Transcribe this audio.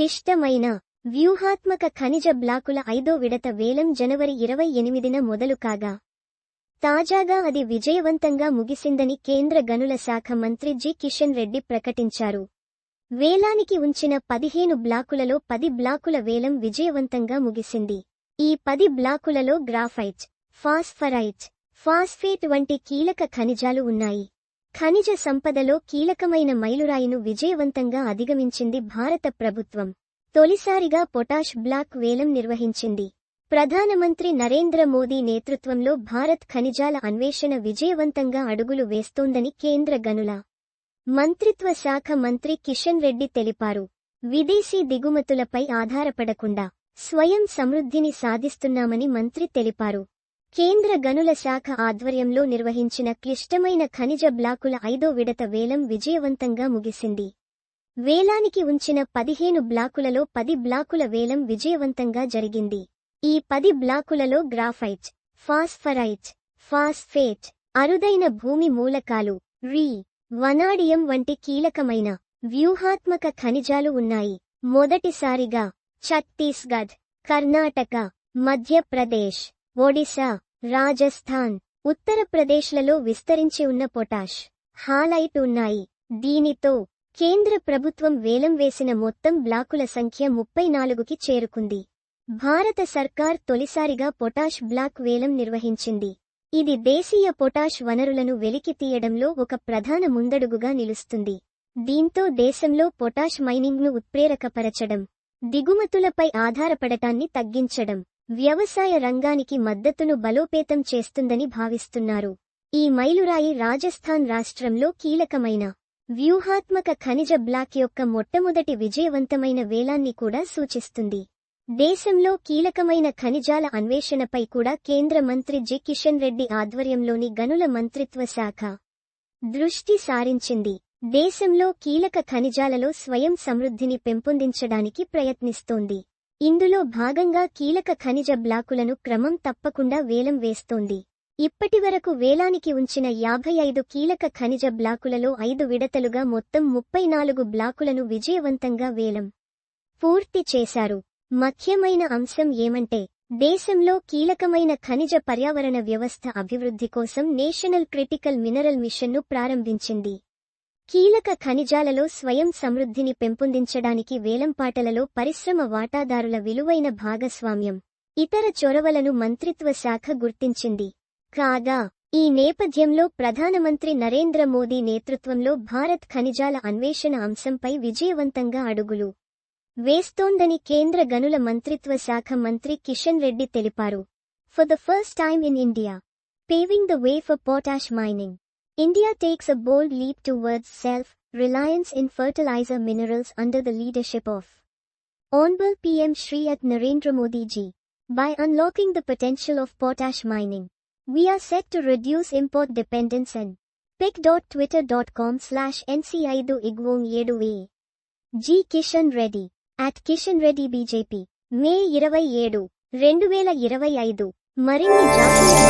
క్లిష్టమైన వ్యూహాత్మక ఖనిజ బ్లాకుల ఐదో విడత వేలం జనవరి ఇరవై ఎనిమిదిన మొదలు కాగా తాజాగా అది విజయవంతంగా ముగిసిందని కేంద్ర గనుల శాఖ మంత్రి జి. కిషన్ రెడ్డి ప్రకటించారు. వేలానికి ఉంచిన పదిహేను బ్లాకులలో పది బ్లాకుల వేలం విజయవంతంగా ముగిసింది. ఈ పది బ్లాకులలో గ్రాఫైట్ ఫాస్ఫరైట్ ఫాస్ఫేట్ వంటి కీలక ఖనిజాలు ఉన్నాయి. ఖనిజ సంపదలో కీలకమైన మైలురాయిను విజయవంతంగా అధిగమించింది భారత ప్రభుత్వం. తొలిసారిగా పొటాష్ బ్లాక్ వేలం నిర్వహించింది. ప్రధానమంత్రి నరేంద్ర మోదీ నేతృత్వంలో భారత్ ఖనిజాల అన్వేషణ విజయవంతంగా అడుగులు వేస్తోందని కేంద్ర గనుల మంత్రిత్వ శాఖ మంత్రి కిషన్ రెడ్డి తెలిపారు. విదేశీ దిగుమతులపై ఆధారపడకుండా స్వయం సమృద్ధిని సాధిస్తున్నామని మంత్రి తెలిపారు. కేంద్ర గనుల శాఖ ఆధ్వర్యంలో నిర్వహించిన క్లిష్టమైన ఖనిజ బ్లాకుల ఐదో విడత వేలం విజయవంతంగా ముగిసింది. వేలానికి ఉంచిన పదిహేను బ్లాకులలో పది బ్లాకుల వేలం విజయవంతంగా జరిగింది. ఈ పది బ్లాకులలో గ్రాఫైట్ ఫాస్ఫరైట్ ఫాస్ఫేట్ అరుదైన భూమి మూలకాలు రీ వనాడియం వంటి కీలకమైన వ్యూహాత్మక ఖనిజాలు ఉన్నాయి. మొదటిసారిగా ఛత్తీస్గఢ్ కర్ణాటక మధ్యప్రదేశ్ ఒడిశా రాజస్థాన్ ఉత్తరప్రదేశ్లలో విస్తరించి ఉన్న పొటాష్ హాలైట్ ఉన్నాయి. దీనితో కేంద్ర ప్రభుత్వం వేలం వేసిన మొత్తం బ్లాకుల సంఖ్య ముప్పై నాలుగుకి చేరుకుంది. భారత సర్కార్ తొలిసారిగా పొటాష్ బ్లాక్ వేలం నిర్వహించింది. ఇది దేశీయ పొటాష్ వనరులను వెలికి తీయడంలో ఒక ప్రధాన ముందడుగుగా నిలుస్తుంది. దీంతో దేశంలో పొటాష్ మైనింగ్ను ఉత్ప్రేరకపరచడం దిగుమతులపై ఆధారపడటాన్ని తగ్గించడం వ్యవసాయ రంగానికి మద్దతును బలోపేతం చేస్తుందని భావిస్తున్నారు. ఈ మైలురాయి రాజస్థాన్ రాష్ట్రంలో కీలకమైన వ్యూహాత్మక ఖనిజ బ్లాక్ యొక్క మొట్టమొదటి విజయవంతమైన వేలాన్ని కూడా సూచిస్తుంది. దేశంలో కీలకమైన ఖనిజాల అన్వేషణపై కూడా కేంద్ర మంత్రి జి. కిషన్ రెడ్డి ఆధ్వర్యంలోని గనుల మంత్రిత్వ శాఖ దృష్టి సారించింది. దేశంలో కీలక ఖనిజాలలో స్వయం సమృద్ధిని పెంపొందించడానికి ప్రయత్నిస్తోంది. ఇందులో భాగంగా కీలక ఖనిజ బ్లాకులను క్రమం తప్పకుండా వేలం వేస్తోంది. ఇప్పటివరకు వేలానికి ఉంచిన యాభై ఐదు కీలక ఖనిజ బ్లాకులలో ఐదు విడతలుగా మొత్తం ముప్పై నాలుగు బ్లాకులను విజయవంతంగా వేలం పూర్తి చేశారు. ముఖ్యమైన అంశం ఏమంటే దేశంలో కీలకమైన ఖనిజ పర్యావరణ వ్యవస్థ అభివృద్ధి కోసం నేషనల్ క్రిటికల్ మినరల్ మిషన్ను ప్రారంభించింది. కీలక ఖనిజాలలో స్వయం సమృద్ధిని పెంపొందించడానికి వేలంపాటలలో పరిశ్రమ వాటాదారుల విలువైన భాగస్వామ్యం ఇతర చొరవలను మంత్రిత్వ శాఖ గుర్తించింది. కాగా ఈ నేపథ్యంలో ప్రధానమంత్రి నరేంద్ర మోదీ నేతృత్వంలో భారత్ ఖనిజాల అన్వేషణ అంశంపై విజయవంతంగా అడుగులు వేస్తోందని కేంద్ర గనుల మంత్రిత్వ శాఖ మంత్రి కిషన్ రెడ్డి తెలిపారు for the first time in India paving the way for potash mining India takes a bold leap towards self reliance in fertiliser minerals under the leadership of Honorable PM Shri at Narendra Modi ji. By unlocking the potential of potash mining, We are set to reduce import dependence and pic.twitter.com slash ncaidu igwong yeduwe. G. Kishan Reddy. At Kishan Reddy BJP May ఇరవై ఏడు రెండు వేల ఇరవై ఐదు మరిన్ని జాతీయ